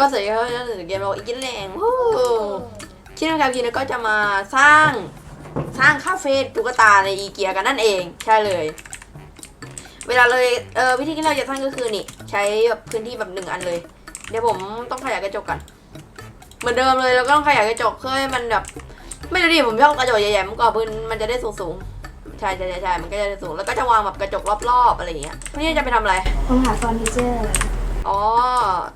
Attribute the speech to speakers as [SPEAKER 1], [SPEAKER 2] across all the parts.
[SPEAKER 1] ก็เสร็จแล้วนะถึงเกมเราอีกกินแรงวู้ที่ทำการกินก็จะมาสร้างสร้างคาเฟ่ตุ๊กตาในอีเกียกันนั่นเองใช่เลย เวลาเลยเออวิธีที่เราจะสร้างก็คือนี่ ใช้แบบพื้นที่แบบหนึ่งอันเลย เดี๋ยวผมต้องขยายกระจกกันเหมือนเดิมเลยเราก็ต้องขยายกระจกเพื่อให้มันแบบไม่รู้ดิผมชอบกระจกใหญ่ๆมันก็พื้นมันจะได้สูงๆใช่ใช่ใช่ใช่มันก็จะได้สูงแล้วก็จะวางแบบกระจกรอบๆอะไรอย่างเงี้ยวันนี้จะไปทำอะไร
[SPEAKER 2] ผมหาเฟอร์นิเจอร์
[SPEAKER 1] อ๋อ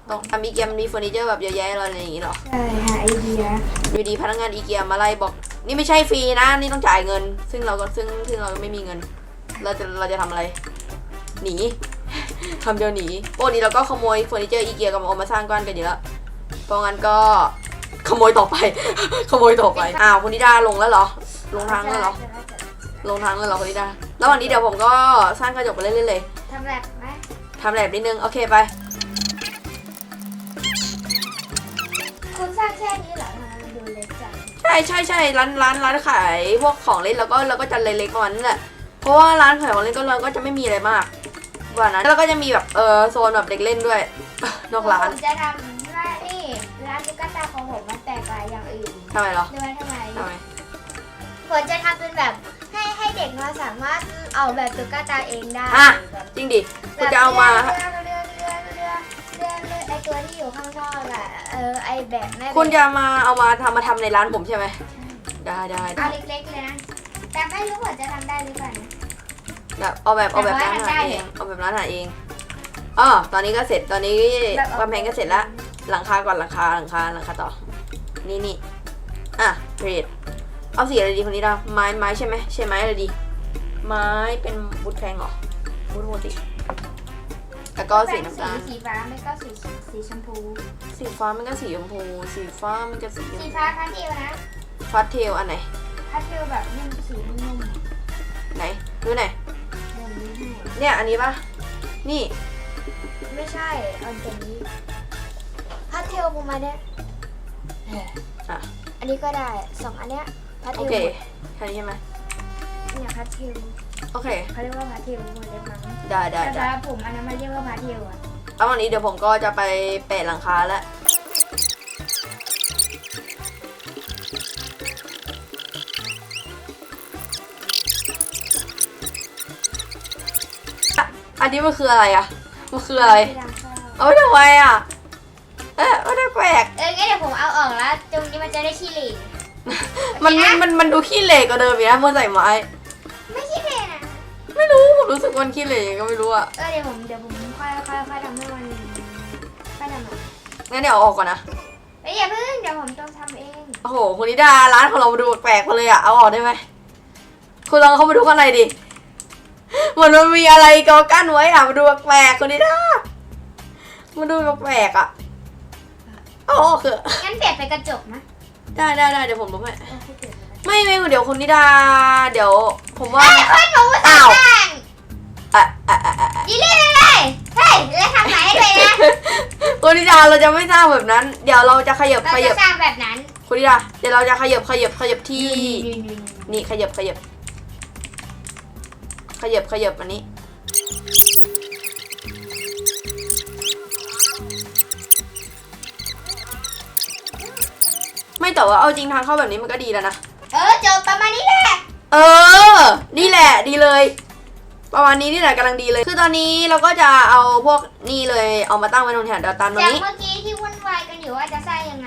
[SPEAKER 1] ต้องทำอีเกียมันมีเฟอร์นิเจอร์แบบเยอะแยะอะไรอย่างงี้เหรอ
[SPEAKER 2] ใช่หาไอเดีย
[SPEAKER 1] อยู่ดีพนักงานอีเกียมาไล่บอก นี่ไม่ใช่ฟรีนะ นี่ต้องจ่ายเงิน ซึ่งเราก็ซึ่งซึ่งเราไม่มีเงิน เราจะเราจะทำอะไร หนี ทำเดียวหนีโอ้นี้เราก็ขโมยเฟอร์นิเจอร์อีเกียกับเอามาสร้างก้อนกันอยู่แล้วเพราะงั้นก็ขโมยต่อไป ขโมยต่อไป อ้าวคุณนิดาลงแล้วเหรอ ลงทางแล้วเหรอ ลงทางแล้วเหรอคุณนิดาระหว่างนี้เดี๋ยวผมก็สร้างกระจกไปเรื่อยๆเลย
[SPEAKER 2] ทำแบบไหม
[SPEAKER 1] ทำแบบนิดนึง โอเคไปา
[SPEAKER 2] งแค่นี้เหรอทำไมมันดูเล็กจัง
[SPEAKER 1] ใช่ใช่ใช่ร้านร้านร้านขายพวกของเล่นแล้วก็เราก็จะเล็กๆประมาณนั้นแหละเพราะว่าร้านขายของเล่นก็เราก็จะไม่มีอะไรมากกว่านั้นแล้วก็จะมีแบบเออโซนแบบเด็กเล่นด้วย นอกร้าน
[SPEAKER 2] ผมจะทำร้านนี่ร้านตุ๊กตาของผมมันแตกต่างอย่างอื่น
[SPEAKER 1] ทำไมเหรอ
[SPEAKER 2] ด้วยทำไม
[SPEAKER 1] ทำไม
[SPEAKER 2] ผมจะทำเป็นแบบให้ให้เด็กมาสามารถเอาแบบตุ๊กตาเองได้
[SPEAKER 1] อะ
[SPEAKER 2] แบบ
[SPEAKER 1] จริงดิคุณจะเอามา
[SPEAKER 2] ตัวที่อยู่ข้างนอกอะเออไอแบบแม่
[SPEAKER 1] คุณจะมาเอามาทำมาทำในร้านผมใช่ไหมได้ได้
[SPEAKER 2] เอาเล็กๆเลยนะ แต่ไม่รู้ว่าจะทำได้หรือเปล่านะ
[SPEAKER 1] แบบเอาแบบเอาแบบ
[SPEAKER 2] แต่
[SPEAKER 1] ร้าน
[SPEAKER 2] ว่า
[SPEAKER 1] อาหาร
[SPEAKER 2] ทำได้
[SPEAKER 1] เองเอาแบบร้านอาหารเองอ๋อตอนนี้ก็เสร็จตอนนี้
[SPEAKER 2] แบบเอา
[SPEAKER 1] กำแพงก็เสร็จแล้วหลังคาก่อนหลังคาหลังคาหลังคาต่อ นี่นี่อะเกรดเอาสีอะไรดีคนนี้ดาไม้ไม้ใช่ไหมใช่ไม้อะไรดี ไม้เป็นบุดแพงเหรอบุดปกติ แล้วก็สีน้ำตาล
[SPEAKER 2] สีฟ้าไม่ก็สีสีชมพู
[SPEAKER 1] สีฟ้ามันก็สีชมพู สีฟ้ามันก็สี
[SPEAKER 2] สีฟ้าพัดเทลนะ
[SPEAKER 1] ฟัดเทลอันไหน
[SPEAKER 2] พัดเทลแบบนุ่มสีนุ่ม
[SPEAKER 1] ไหนดูไหนอย
[SPEAKER 2] ๆแบบนี้ให้
[SPEAKER 1] เนี่ยอันนี้ปะนี่
[SPEAKER 2] ไม่ใช่เอาตัวนี้พัดเทลประมาณเนี้ย
[SPEAKER 1] อะ
[SPEAKER 2] อันนี้ก็ได้สองอันเนี้ยพัดเท
[SPEAKER 1] โอ
[SPEAKER 2] ล
[SPEAKER 1] เคแค่นี้ใช่ไหม
[SPEAKER 2] เนี่ยพัดเทล
[SPEAKER 1] โอเค
[SPEAKER 2] เขาเรียกว่าพัดเทลหมดเลยมั้ง
[SPEAKER 1] ได้ได้
[SPEAKER 2] แต่
[SPEAKER 1] ได้
[SPEAKER 2] สำหรับผมอันนั้นมันเรียกว่าพัดเทลอะ
[SPEAKER 1] แล้ววันนี้เดี๋ยวผมก็จะไปแปะหลังคาแล้ว อันนี้มันคืออะไรอะ มันคืออะไร
[SPEAKER 2] ที่ร้านข้าว
[SPEAKER 1] เอาไว้ทำไมอะ เอ๊ะไม่ได้แปลก
[SPEAKER 2] เอองั้นเดี๋ยวผมเอาออกแล้วตรงนี้มันจะได้ขี้เหร่
[SPEAKER 1] มันมันมันมันดูขี้เหร่กว่าเดิมอีกนะเมื่อใส่ไม้
[SPEAKER 2] ไม่ขี้เหร่นะ
[SPEAKER 1] ไม่ รู้ผมรู้สึกว่ามันขี้เหร่ยังไงก็ไม่รู้อะ
[SPEAKER 2] เออเดี๋ยวผมเดี๋ยวผมค่อยค่อยค่อยทำให้มันค่อยทำอะ
[SPEAKER 1] งั้นเดี๋ยวเอาออกก่อนนะ
[SPEAKER 2] เอ้ยอย่าเพิ่งเดี๋ยวผมต้องทำเอง
[SPEAKER 1] โอ้โหคุณนิดาร้านของเราดูแปลกๆมาเลยอะเอาออกได้ไหมคุณลองเข้ามาดูข้างในดิเหมือนมันมีอะไรกอกั้นไว้อะมาดูแปลกๆคุณนิดามาดูแปลกๆอะเอาออกเถอะ
[SPEAKER 2] งั้นเปลี่ยนไปกระจกนะ
[SPEAKER 1] ได้ได้ได้เดี๋ยวผมดูให้
[SPEAKER 2] เออเปลี่ยนไปกระจก
[SPEAKER 1] ไม่ไม่เดี๋ยวคุณนิดา เดี๋ยว ผมว่า
[SPEAKER 2] เฮ้ยหนูสั่
[SPEAKER 1] อ้างว
[SPEAKER 2] บ้าง
[SPEAKER 1] อะอะอะอะอะ
[SPEAKER 2] ยีเล่เลยเลย เฮ้ยแล้วทำไหนให้เลยนะ
[SPEAKER 1] คุณนิดาเราจะไม่สร้างแบบนั้น เดี๋ยวเราจะขยับ
[SPEAKER 2] เรา
[SPEAKER 1] ข
[SPEAKER 2] จะ
[SPEAKER 1] ยับ
[SPEAKER 2] สร้างแบบนั้น
[SPEAKER 1] คุณนิดาเดี๋ยวเราจะขยับขยับขยับที่ นี่ขยับขยับ ขยับขยับอันนี้ ไม่แต่ว่าเอาจริงทางเข้าแบบนี้มันก็ดีแล้วนะ
[SPEAKER 2] เออจบประมาณนี้แหละ
[SPEAKER 1] เออ นี่แหละดีเลย ประมาณนี้นี่แหละกำลังดีเลย คือตอนนี้เราก็จะเอาพวกนี่เลยเอามาตั้งไว้ตรงแถวดาวตันตรง
[SPEAKER 2] จาก
[SPEAKER 1] นี้
[SPEAKER 2] เมื่อกี้ที่วุ่นวายกันอยู่ว่าจะสร้างยังไง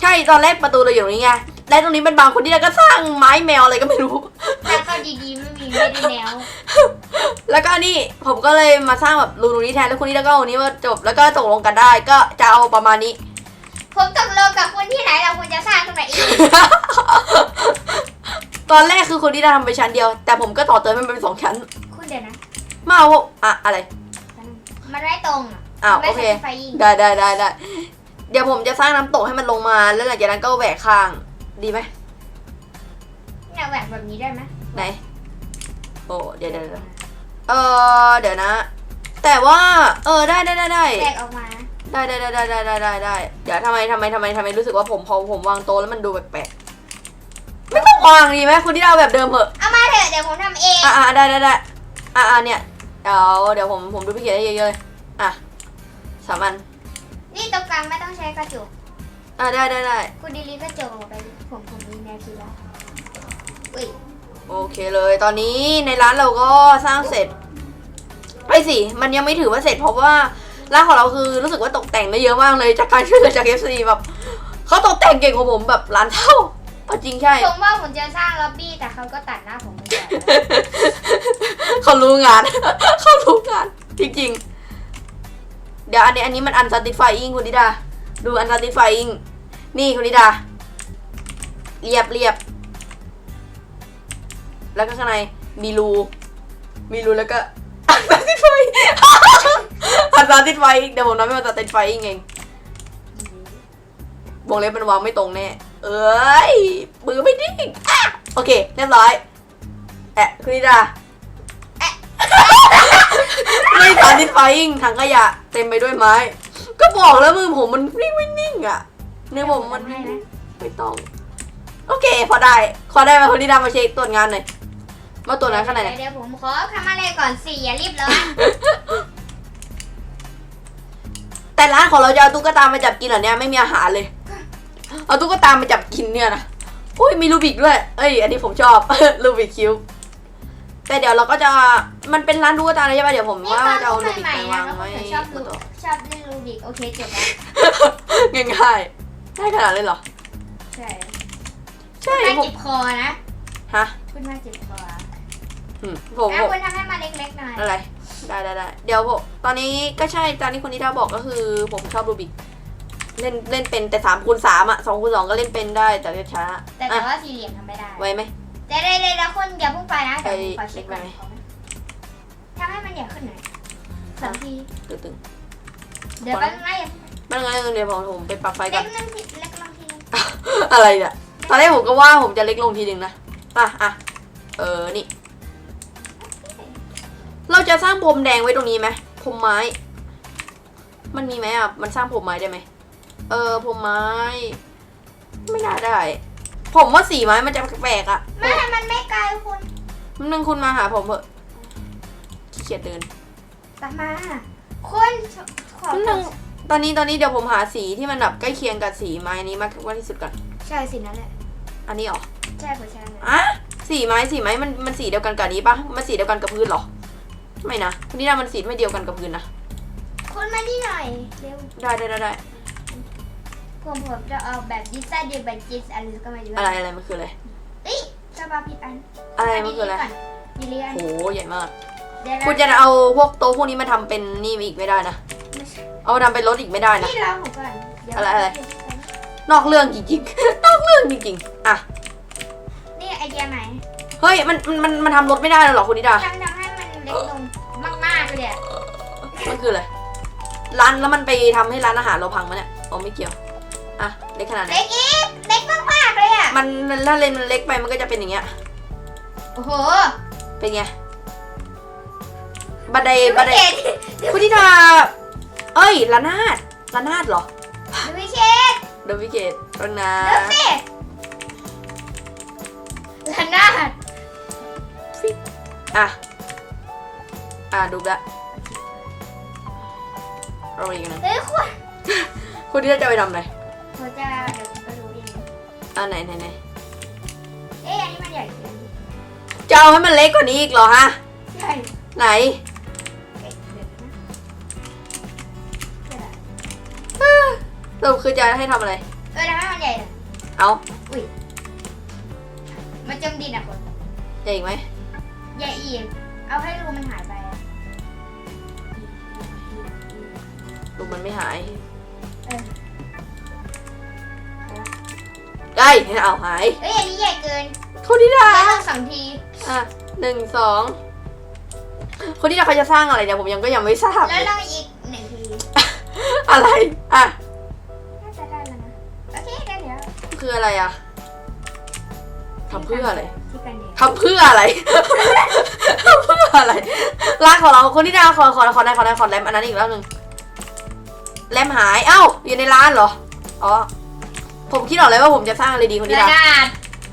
[SPEAKER 1] ใช่ตอนแรกประตูเราอยู่ตรงนี้ไงและตรงนี้เป็นบางคนที่เราก็สร้างไม้แมวอะไรก็ไม่รู้
[SPEAKER 2] สร้างเขาดีๆไม่มีไม่ได้แนว
[SPEAKER 1] แล้วก็นี่ผมก็เลยมาสร้างแบบรูตรงนี้แทนแล้วคุณนี่แล้วก็เอาอันนี้มาจบแล้วก็ตกลงกันได้ก็จะเอาประมาณนี้
[SPEAKER 2] ผมตกลงกับคุณที่ไหนเราควรจะสร้างตรงไหนอีก
[SPEAKER 1] ตอนแรกคือคนที่ได้ทำไปชั้นเดียว แต่ผมก็ต่อเติมมันเป็นสองชั้น
[SPEAKER 2] คุณเดี๋ยวนะ
[SPEAKER 1] มาเอาอะอะไร
[SPEAKER 2] มันไม่ตรงอะ
[SPEAKER 1] ไม่โอเค
[SPEAKER 2] ใช่ไฟยิ
[SPEAKER 1] ได้ได้ได้ได้เดี๋ยวผมจะสร้างน้ำตกให้มันลงมา แล้วหลังจากนั้นก็แหวกข้าง ดีไหม
[SPEAKER 2] เนี่ยแหวกแบบนี้ได้ไหม
[SPEAKER 1] ไหน โอ้เดี๋ยวเดี๋ยวเออเดี๋ยวนะ แต่ว่า เออได้ได้ได้ได้
[SPEAKER 2] แหวกออกมา
[SPEAKER 1] ได้ได้ได้ได้ได้ได้ได้เดี๋ยวทำไมทำไมทำไมทำไมรู้สึกว่าผมพอผมวางโต๊แล้วมันดูแปลก วางดีไหมคุณที่เราแบบเดิมเหอะ
[SPEAKER 2] เอามาเถอะเดี๋ยวผมทำเอง
[SPEAKER 1] อะอะได้ได้ได้อะอะเนี่ยเดี๋ยวเดี๋ยวผมผมดูพี่เขียนให้เยอะๆเลยอะสามอัน
[SPEAKER 2] นี่ตรงกลางไม่ต้องใช้กระจก
[SPEAKER 1] อะได้ได้ได้
[SPEAKER 2] คุณดีลีกระจกออกไปดิผมผมมีแนวคิดแล้วอุ้ย
[SPEAKER 1] โอเคเลยตอนนี้ในร้านเราก็สร้างเสร็จไปสิมันยังไม่ถือว่าเสร็จเพราะว่าร้านของเราคือรู้สึกว่าตกแต่งได้เยอะมากเลยจากการช่วยเหลือจาก FC แบบเขาตกแต่งเก่งกว่าผมแบบล้านเท่า เอาจริงใช่
[SPEAKER 2] ผมว่าผมจะสร้างล็อบบี้แต่เขาก็ตัดหน้าผมไปก่อน
[SPEAKER 1] เขารู้งาน เขารู้งานจริงๆ เดี๋ยวอันนี้อันนี้มัน unsatisfying คุณธิดา ดู unsatisfying นี่คุณธิดา เรียบเรียบ แล้วก็ข้างในมีรู มีรูแล้วก็ unsatisfying unsatisfying เดี๋ยวผมน้อยไม่ unsatisfying เองวงเล็บมันวางไม่ตรงแน่ เอ้ยมือไม่นิ่งอะโอเค เรียบร้อย แอะคุณธิดาไม่ตอนที่ไฟอิงถังขยะเต็มไปด้วยไม้ ก็บอกแล้วมือผมมันนิ่งไม่นิ่งอะเนื้อผมมัน
[SPEAKER 2] ให้นะ
[SPEAKER 1] ไม่ต้อง โอเค พอได้ ขอได้ไหมคนที่ทำมาเช็คตรวจงานหน่อยมาตรวจงานข้างในหน่อย
[SPEAKER 2] เดี๋ยวผมขอทำอะไรก่อนสิอย่ารีบร้อน
[SPEAKER 1] แต่ร้านของเราจะเอาตุ๊กตามาจับกินเหรอเนี่ยไม่มีอาหารเลย เอาตุ๊กตามาจับกินเนี่ยนะอุ้ยมีรูบิกด้วย เอ้ย อันนี้ผมชอบ รูบิกคิวแต่เดี๋ยวเราก็จะ มันเป็นร้านตุ๊กตาเลยใช่ป่ะเดี๋ยวผม
[SPEAKER 2] นี่
[SPEAKER 1] ว่า
[SPEAKER 2] ตอน
[SPEAKER 1] จะเอา
[SPEAKER 2] ลู
[SPEAKER 1] รู
[SPEAKER 2] ก
[SPEAKER 1] บิก
[SPEAKER 2] ใหม่
[SPEAKER 1] ไป
[SPEAKER 2] ๆ
[SPEAKER 1] วา
[SPEAKER 2] นะ
[SPEAKER 1] ง
[SPEAKER 2] แล้วก็
[SPEAKER 1] ไว้
[SPEAKER 2] ผมชอบลูกชอบเล่นลูบิกโอเคจบแล้ว
[SPEAKER 1] ง่ายๆได้ขนาดเลยเหรอ
[SPEAKER 2] ใช่
[SPEAKER 1] ใช่
[SPEAKER 2] ไม่
[SPEAKER 1] ผม
[SPEAKER 2] จิบคอนะ
[SPEAKER 1] ฮะ
[SPEAKER 2] คุณมาจิบคอ
[SPEAKER 1] อืมผม
[SPEAKER 2] แล้ว
[SPEAKER 1] ผม
[SPEAKER 2] คุณทำให้มันเล็กๆหน่อย
[SPEAKER 1] อะไร ได้ได้ได้เดี๋ยวผมตอนนี้ก็ใช่ตอนนี้คนที่ท่าบอกก็คือ ผมชอบรูบิก เล่นเล่นเป็นแต่สามคูณสามอะสองคูณสองก็เล่นเป็นได้แต่จะช้า
[SPEAKER 2] แต่
[SPEAKER 1] อะ
[SPEAKER 2] แต่ว่าสี่เหลี่ยมทำไม่ได้
[SPEAKER 1] ไวไหม
[SPEAKER 2] แต่ได้ได้แล้วคุณอย่าเพุ่งไปนะเดี๋ยวผมขอ
[SPEAKER 1] ไป
[SPEAKER 2] เช็ค
[SPEAKER 1] เล็
[SPEAKER 2] ก่อกน
[SPEAKER 1] ไปไหม
[SPEAKER 2] ทำให้มันใหญ่ขึ้นหน่อยสองที
[SPEAKER 1] ตึงตึง
[SPEAKER 2] เดี๋ยวแป๊บนึงนะอย่า
[SPEAKER 1] ๆมันงั้นเดี๋ยวผมผมไปปรับไฟ
[SPEAKER 2] เล็
[SPEAKER 1] ก่อน
[SPEAKER 2] กนึงทีเล็กลงทีนึง
[SPEAKER 1] อะไรเนี่ยตอนแรกผมก็ว่าผมจะเล็กลงทีหนึ่งนะอะอะเออนี่ เราจะสร้างพรมแดงไว้ตรงนี้ไหมพรมไม้ มันมีไหมอะ มันสร้างพรมไม้ได้ไหม เออพรมไม้ ไม่น่าได้ ผมว่าสีไม้มันจะแปลกๆอะ
[SPEAKER 2] ไม่ให้มันไม่ไกลคุณ
[SPEAKER 1] มันนึงคุณมาหาผมเถอะขี้เกียจเดิน
[SPEAKER 2] กลับมาคุณขอ
[SPEAKER 1] มันนึงตอนนี้ตอนนี้เดี๋ยวผมหาสีที่มันแบบใกล้เคียงกับสีไม้นี้มากกว่าที่สุดก่อน
[SPEAKER 2] ใช่สินั่นแหละ
[SPEAKER 1] อันนี้เหรอ
[SPEAKER 2] ใช่ผมใช่เลย
[SPEAKER 1] อะสีไม้สีไม้มันมันสีเดียวกันกับอันนี้ปะมันสีเดียวกันกับพื้นเหรอ ไม่นะคุณนี่นามันสีไม่เดียวกันกับพื้นนะ
[SPEAKER 2] คุณมานี่หน่อยเร็ว
[SPEAKER 1] ได้ได้ได้ได้
[SPEAKER 2] ผมผมจะเอาแบบดิซ่าเดียบันจิสอะไรก็ไม่รู้
[SPEAKER 1] อะไรอะไรมันคืออะไร
[SPEAKER 2] เอ้ยจะมาผิดอัน
[SPEAKER 1] อะไรมันคืออะไร
[SPEAKER 2] ดีเลียน
[SPEAKER 1] โหใหญ่มาก
[SPEAKER 2] เดี๋ยว
[SPEAKER 1] คุณจะเอาพวกโต๊ะพวกนี้มาทำเป็นนี่อีกไม่ได้นะ เอามาทำเป็นรถอีกไม่ได้นะ
[SPEAKER 2] นี่เราผมก่อนเดี๋ยว
[SPEAKER 1] อะไรอะไร นอกเรื่องจริงๆ นอกเรื่องจริงๆ อะ
[SPEAKER 2] นี่ไอเดียไหน
[SPEAKER 1] เฮ้ยมันมันมันมันทำรถไม่ได้เลยเหรอคุณนิดา
[SPEAKER 2] ทำทำให้มันเล็กลงมากๆเลยอะ
[SPEAKER 1] มันคืออะไร ร้านแล้วมันไปทำให้ร้านอาหารเราพังมั้ยเนี่ย อ๋อไม่เกี่ยวอะ เล็กขนาดไหน
[SPEAKER 2] เล็กอีกเล็กมากๆเลยอะ
[SPEAKER 1] มันถ้าเลนมันเล็กไปมันก็จะเป็นอย่างเงี้ย
[SPEAKER 2] โอ้โห
[SPEAKER 1] เป็นไง บันไดบันได
[SPEAKER 2] ดูวิเชษ
[SPEAKER 1] คุณนิดาเอ้ยระนาดระนาดเหรอ
[SPEAKER 2] ดูวิเชษ
[SPEAKER 1] เดวิเกตต้นนะ
[SPEAKER 2] ดูสิระนาด
[SPEAKER 1] อะ อะดูละเราอีกนะ
[SPEAKER 2] เฮ้ยคุณ
[SPEAKER 1] คุณที่จะไปทำอะไร
[SPEAKER 2] ผมจะเดี๋ยวผมก็ดูเอง
[SPEAKER 1] อะไหนไหนไหน
[SPEAKER 2] เอ๊ะอันนี้มันใหญ่เกิน
[SPEAKER 1] จะเอาให้มันเล็กกว่านี้อีกเหรอฮะ
[SPEAKER 2] ใช่
[SPEAKER 1] ไหน
[SPEAKER 2] เอ๊ะเดี๋ยวนะเดี๋ยวนะ
[SPEAKER 1] สรุปคือจะให้ทำอะไร
[SPEAKER 2] เออทำให้มันใหญ่หน่อย
[SPEAKER 1] เอา
[SPEAKER 2] มันจมดินอะคุณ
[SPEAKER 1] ใหญ่อีกไหม
[SPEAKER 2] ใหญ่อีกเอาให้รูมันหายไปอะ
[SPEAKER 1] ดูมันไม่หาย
[SPEAKER 2] เออ
[SPEAKER 1] ได้เอาหาย
[SPEAKER 2] เอ้ยอันนี้ใหญ่เกิน
[SPEAKER 1] คุณที่ดา
[SPEAKER 2] แล้วลงสองที
[SPEAKER 1] อะหนึ่งสองคนที่ดาเขาจะสร้างอะไรเนี่ยผมยังก็ยังไม่ทราบ
[SPEAKER 2] แล้ว
[SPEAKER 1] เลย
[SPEAKER 2] ลงอีกหนึ่งที
[SPEAKER 1] อะไรอะ
[SPEAKER 2] น่าจะได้แล้วนะโอเคได้แล้ว
[SPEAKER 1] คืออะไรอะทำเพื่ออะไร
[SPEAKER 2] ที่กันเดียว
[SPEAKER 1] ทำเพื่ออะไรทำเพื่ออะไรร้านของเราคนที่ดาขอขอขอได้ขอได้ขอแรมอันนั้นอีกแล้วหนึ่งแรมหายเอ้าอยู่ในร้านเหรออ๋อ ผมคิดออกเลยว่าผมจะสร้างอะไรดีคนที่
[SPEAKER 2] ระ
[SPEAKER 1] ดา
[SPEAKER 2] นาด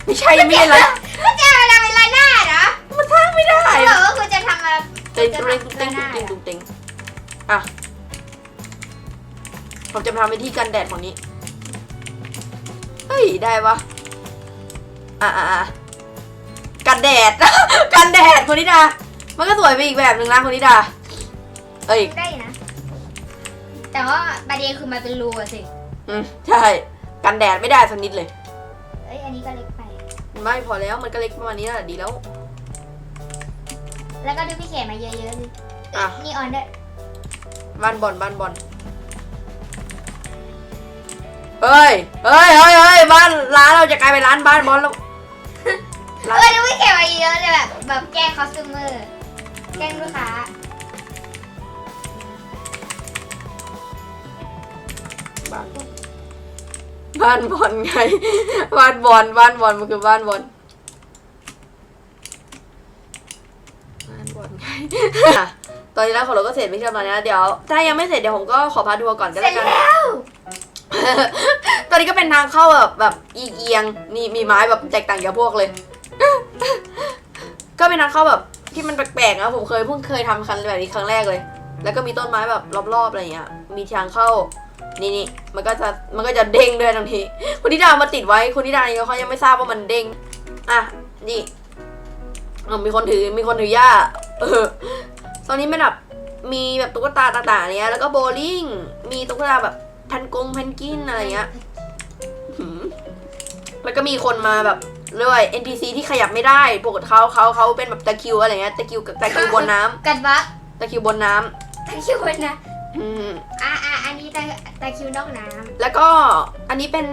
[SPEAKER 1] ไม่ใช่ไม่ใช่อะไร
[SPEAKER 2] ก็จะเอาอะไรเป็นระนาดเหรอ
[SPEAKER 1] มันสร้างไม่ได้
[SPEAKER 2] เขาบอกว่าคุณจะทำอะไร
[SPEAKER 1] เต็ง
[SPEAKER 2] จะ
[SPEAKER 1] เต็ง
[SPEAKER 2] ทำ
[SPEAKER 1] เต็ง
[SPEAKER 2] ระนาด
[SPEAKER 1] เต็ง
[SPEAKER 2] เหรอ
[SPEAKER 1] เต็งอะโอผมจะทำเป็นที่กันแดดฝั่งนี้เฮ้ยได้ปะอะอะอะกันแดดกันแดดคนนิดามันก็สวยไปอีกแบบหนึ่งนะคนนิดาเอ้ย
[SPEAKER 2] ได้อยู่นะ แต่ว่าประเด็นคือมันเป็นรูอะสิ
[SPEAKER 1] อืมใช่ กันแดดไม่ได้สักนิดเลย
[SPEAKER 2] เอ้ยอันนี้ก็เล็กไป
[SPEAKER 1] ไม่พอแล้วมันก็เล็กประมาณนี้แหละดีแล้ว
[SPEAKER 2] แล้วก็ดูพี่เขนมาเยอะๆเลย
[SPEAKER 1] อะ
[SPEAKER 2] นี่ออนด้วย
[SPEAKER 1] บ้านบอลบ้านบอลเฮ้ยเฮ้ยเฮ้ยเฮ้ยบ้านร้านเราจะกลายเป็นร้านบ้านบอลแล้วร้าน
[SPEAKER 2] เออดูพี่เขนมาเยอะเลยแบบแบบแกล้งคอสตูมเมอร์แกล้งลูกค้า
[SPEAKER 1] บ้านบอล บ้านบอลไง บ้านบอลบ้านบอลมันคือบ้านบอลบ้านบอลไงอะตอนนี้แล้วของเราก็เสร็จไม่ใช่ตอนนี้นะเดี๋ยว ถ้ายังไม่เสร็จเดี๋ยวผมก็ขอพาทัวร์ก่อนก็
[SPEAKER 2] เสร็
[SPEAKER 1] แล้
[SPEAKER 2] จ
[SPEAKER 1] วกัน
[SPEAKER 2] แล้ว
[SPEAKER 1] ตอนนี้ก็เป็นทางเข้าแบบแบบเอียงๆนี่มีไม้แบบแตกต่างจากพวกเลย ก็เป็นทางเข้าแบบที่มันแปลกๆนะผมเคยเพิ่งเคยทำคันแบบนี้ครั้งแรกเลย แล้วก็มีต้นไม้แบบรอบๆอะไรอย่างเงี้ยมีทางเข้า นี่นี่มันก็จะมันก็จะเด้งด้วยทันทีคุณธิดาเอามาติดไว้คุณธิดายังเขายังไม่ทราบว่ามันเด้งอะนี่อ๋อมีคนถือมีคนถือย่าเออตอนนี้มันแบบมีแบบตุ๊กตาต่างๆเนี้ยแล้วก็โบว์ลิ่งมีตุ๊กตาแบบแพนกงแพนกินอะไรเงี้ยหืมแล้วก็มีคนมาแบบเรียกว่า NPC ที่ขยับไม่ได้ปกติเขาเขาเขาเป็นแบบตะคริวอะไรเงี้ยตะคริวตะคริวบนน้ำ
[SPEAKER 2] กัดบัก
[SPEAKER 1] ตะคริวบนน้ำ
[SPEAKER 2] ตะคริวนะ
[SPEAKER 1] อืม
[SPEAKER 2] อ่าอ่าอันนี้ตะตะคริวนอกน้
[SPEAKER 1] แล้วก็อันนี้เป็น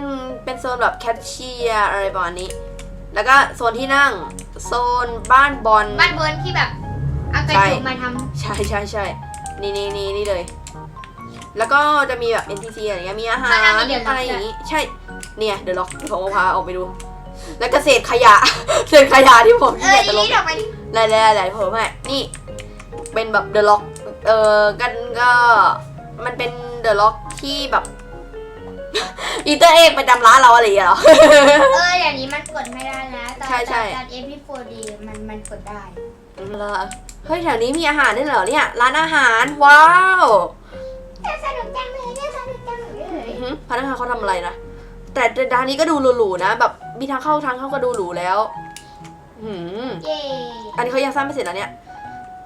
[SPEAKER 1] เป็นโซนแบบแคชเชียร์อะไรประมาณนี้ แล้วก็โซนที่นั่ง โซนบ้านบอลำ
[SPEAKER 2] บ้านบนที่แบบเอากระ
[SPEAKER 1] ใช่
[SPEAKER 2] จุกมาท
[SPEAKER 1] ใช่ใช่ใช่นี่นี่นี่นี่เลย แล้วก็จะมีแบบ NPC อะไรเงี้ย มีอาหารอะไรอย่างงี้ ใช่ เนี่ยเดี๋ยวล็อกผมเอาพาออกไปดู แล้วก็เศษขยะ เศษขยะที่ผมำ
[SPEAKER 2] เอ
[SPEAKER 1] ที่
[SPEAKER 2] อ
[SPEAKER 1] อยากจะล
[SPEAKER 2] นี่
[SPEAKER 1] ง
[SPEAKER 2] ดอกไม้ที่
[SPEAKER 1] หลายหลายหลายผมให้นี่ เป็นแบบเดอะล็อก เออกันก็มันเป็นเดอะล็อกที่แบบอีเตอร์เอ็กประจำร้านเราอะไรอย่างเงี้ยเหรอ
[SPEAKER 2] เออเดี๋ยวนี้มันกดไม่ได้แล้วตอน
[SPEAKER 1] ใช่ใช่
[SPEAKER 2] ตอน MP4D มันมันกดได้
[SPEAKER 1] เฮ้ยแถวนี้มีอาหารด้วยเหรอเนี่ย ร้านอาหารว้าว
[SPEAKER 2] น่าสนุกจังเลยน่าสนุกจังเลย
[SPEAKER 1] อื้อหือพนักงานเขาทำอะไรนะ แต่แต่ร้านนี้ก็ดูหรูๆนะ แบบมีทางเข้าทางเข้าก็ดูหรูแล้วหืม
[SPEAKER 2] เย้
[SPEAKER 1] อันนี้เขายังสร้างไม่เสร็จนะเนี่ย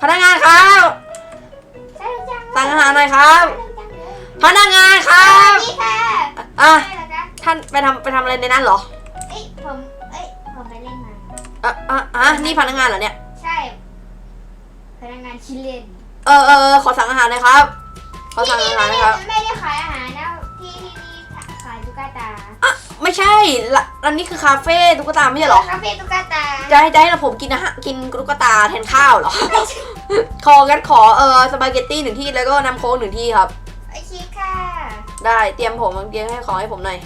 [SPEAKER 1] พนักงานครับ
[SPEAKER 2] สนุกจังเลย
[SPEAKER 1] สั่งอาหารหน่อยครับ
[SPEAKER 2] สนุกจังเลย
[SPEAKER 1] พนักงานครั
[SPEAKER 2] สวั
[SPEAKER 1] บ
[SPEAKER 2] สดีค่ะ
[SPEAKER 1] อะ
[SPEAKER 2] ใช่เหรอคะ
[SPEAKER 1] ท่านไปทำไปทำอะไรในนั้นเหรอ
[SPEAKER 2] เอ้ยผมเอ้ยผมไปเล่นมา
[SPEAKER 1] อะอะอะนี่พนักงานเหรอเนี่ย
[SPEAKER 2] ใช่พนักงานชิลเลน
[SPEAKER 1] เออเออขอสั่งอาหารหน่อยครับ ขอสั่งอาหารนะครับ
[SPEAKER 2] ไม่ได้ขายอาหารนะที่ที่นี่ขายตุ๊กตา
[SPEAKER 1] ไม่ใช่ล้อันนี้คือคาเฟ่ตุ๊กตาไม่ใช่หรอ
[SPEAKER 2] คาเฟ่ตุ๊กตา
[SPEAKER 1] จะให้จะให้เราผมกินนะฮะกินตุ๊กตาแทนข้าวเหรอ ขอกันขอเออสปาเกตตี้หนึ่งที่แล้วก็น้ำโค้กหนึ่งที่ครับ
[SPEAKER 2] ไอเคค่ะ
[SPEAKER 1] ได้เตรียมผมเตรียมให้ของให้ผมหน่อย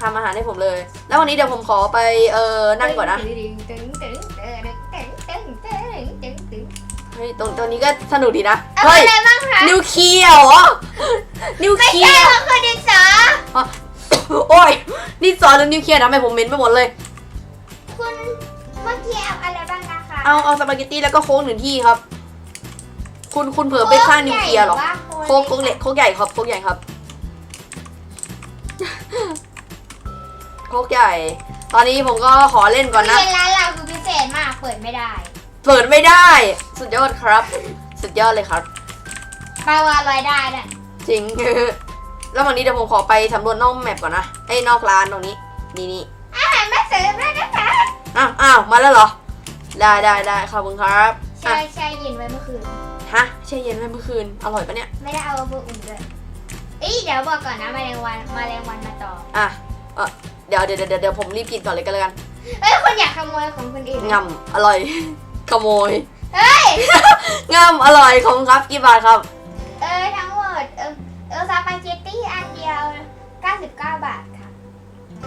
[SPEAKER 1] ทำอาหารให้ผมเลย แล้ววันนี้เดี๋ยวผมขอไปเออนั่งก่อนนะเฮ้ยตรงตรงนี้ก็สนุกดีนะ
[SPEAKER 2] เฮ้
[SPEAKER 1] ยนิวเคียร์เหรอนิวเคียร์ไม่
[SPEAKER 2] ใช่
[SPEAKER 1] เรา
[SPEAKER 2] คือดินสอ
[SPEAKER 1] โอ้ยนี่สอนเรื่องนิวเคลียร์ทำไมผมเหม็นไปหมดเลย
[SPEAKER 2] คุณเมื่อกี้เอาอะไรบ้างนะคะ
[SPEAKER 1] เอาเอาสปาเกตตี้แล้วก็โค้กหนึ่งที่ครับ คุณคุณเผื่อไปสร้างนิวเคลียร์เหรอโค้กโค้กเล็กโค้กใหญ่ครับโค้กใหญ่ครับโค้กใหญ่ ตอนนี้ผมก็ขอเล่นก่อนนะ
[SPEAKER 2] เรียนร้านเราคือพิเศษมากเปิดไม่ได้
[SPEAKER 1] เปิดไม่ได้ สุดยอดครับ สุดยอดเลยครับ
[SPEAKER 2] ปลาวาลอยได้น่ะ
[SPEAKER 1] จริง แล้ววันนี้เดี๋ยวผมขอไปสำรวจนอกแมปก่อนนะไอ้ยนอกร้านตรงนี้ นี่นี่
[SPEAKER 2] อาหารมาเสริมแล้วนะคะ
[SPEAKER 1] อ้าวอ้าวมาแล้วเหรอ ได้ได้ได้ขอบคุณครับ
[SPEAKER 2] ใช่ใช่เย็นไว้เมื่อคืน
[SPEAKER 1] ฮะแช่เย็นไว้เมื่อคืน อร่อยปะเนี่ย
[SPEAKER 2] ไม่ได้เอาเบอร์อุ่นเลยเอ้ยเดี๋ยวบอกก่อนนะแมลงวันแมลงวันมาต่อ
[SPEAKER 1] อะเออเดี๋ยวเดี๋ยวเดี๋ยวเดี๋ยวผมรีบกินก่อนเลยกันแล้วกัน
[SPEAKER 2] เอ้ยคุณอยากขโมยของคนอื่น
[SPEAKER 1] งำอร่อย ขโมย
[SPEAKER 2] เฮ้ย
[SPEAKER 1] งำอร่อยของครับกี่บาทครับ
[SPEAKER 2] เออทั้งหมด เออเออสปาเกตตี้อันเดียว 99 บาทค่ะ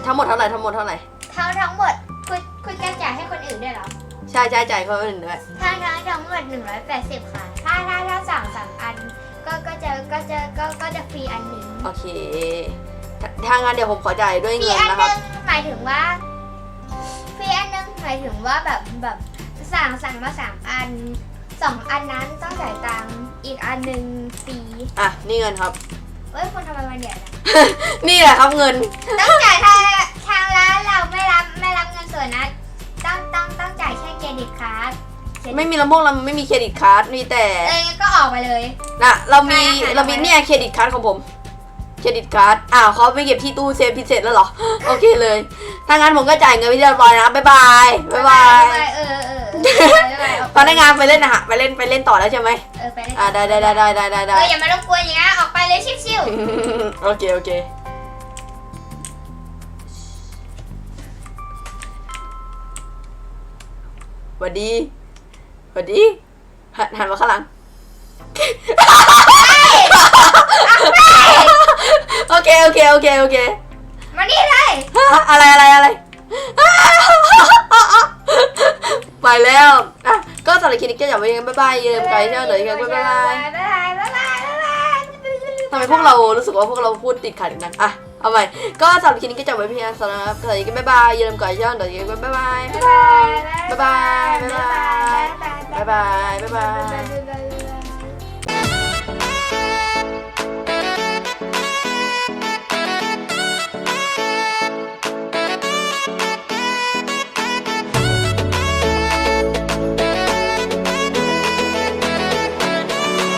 [SPEAKER 1] ทั้งหมดเท่าไหร่ทั้งหมดเท่าไหร่
[SPEAKER 2] ทั้งทั้งหมดคุณคุณจะจ่ายให้คนอื่นด้วยเหรอ
[SPEAKER 1] ใช่ใช่จ่ายเขาไปหนึ่งด้วย
[SPEAKER 2] ทั้งทั้งทั้งหมด 180 ค่ะ ถ้าถ้าถ้าสั่งสามอัน ก็ก็จะก็จะก็ก็จะฟรีอันหนึ่ง
[SPEAKER 1] โอเคถ้าถ้างั้นเดี๋ยวผมขอจ่ายด้วย
[SPEAKER 2] ฟรี
[SPEAKER 1] เงิน
[SPEAKER 2] อัน
[SPEAKER 1] นะ
[SPEAKER 2] ห
[SPEAKER 1] ครับ
[SPEAKER 2] นึ่งหมายถึงว่าฟรีอันหนึ่งหมายถึงว่าแบบแบบสั่งสั่งมาสามอันสองอันนั้นต้องจ่ายตังค์อีกอันหนึ่งฟรี
[SPEAKER 1] อะนี่เงินครับ
[SPEAKER 2] โอเฮ้ยคุณทำไมมาเดี๋ยวนะ
[SPEAKER 1] นี่แหละครับเงิน
[SPEAKER 2] ต้องจ่ายทางทางร้านเราไม่รับไม่รับเงินส่วนนะ ต้องต้องต้องจ่ายแค่เครดิตการ์ด
[SPEAKER 1] ไม่มีลำโพงเราไม่มีเครดิตการ์ดมีแต่
[SPEAKER 2] เอ้ยก็ออกไปเลย
[SPEAKER 1] นะเรามี
[SPEAKER 2] ใช่ค่ะ
[SPEAKER 1] เรามีเนี่ยเครดิตการ์ดของผมเครดิตการ์ดอ้าวเขาไปเก็บที่ตู้เซฟพิเศษแล้วเหรอ โอเคเลย ถ้างั้นผมก็จ่ายเงินไปที่เรียบร้อยนะบ๊ายบายบ๊ายบาย
[SPEAKER 2] เออเออ บ๊ายบายออก
[SPEAKER 1] พนักงานไปเล่นนะฮะไปเล่นไปเล่นต่อแล้วใช่ไหม
[SPEAKER 2] เออไปเลย
[SPEAKER 1] อ่าได้ได้ได้ได้ได้ได้
[SPEAKER 2] เอ
[SPEAKER 1] ได้
[SPEAKER 2] ออย่ามารบกวนอย่างนี้ออกไปเลยชิว
[SPEAKER 1] โอเคโอเคหวัสดีหวัสดีหันหันมาข้างหลังโอเคโอเคโอเคโอเค
[SPEAKER 2] ๆมานี่เลย
[SPEAKER 1] อะไรอะไรอะไร ไปแล้วอะก็สำหรับคลิปนี้ก็อย่าไปกันบ๊ายบายอย่าลืมไกด์ช่องหน่อยกันบ๊ายบาย
[SPEAKER 2] บ๊ายบายบ๊ายบายบ๊ายบาย
[SPEAKER 1] ทำไมพวกเรารู้สึกว่าพวกเราพูดติดขัดกันอะเอาใหม่ก็สำหรับคลิปนี้ก็จบไว้เพียงเท่านั้นครับสวัสดีกันบ๊ายบายอย่าลืมไกด์ช่องหน่อยกันบ๊ายบายบ๊ายบายบ๊ายบายบ๊ายบายบ๊ายบายบ๊ายบาย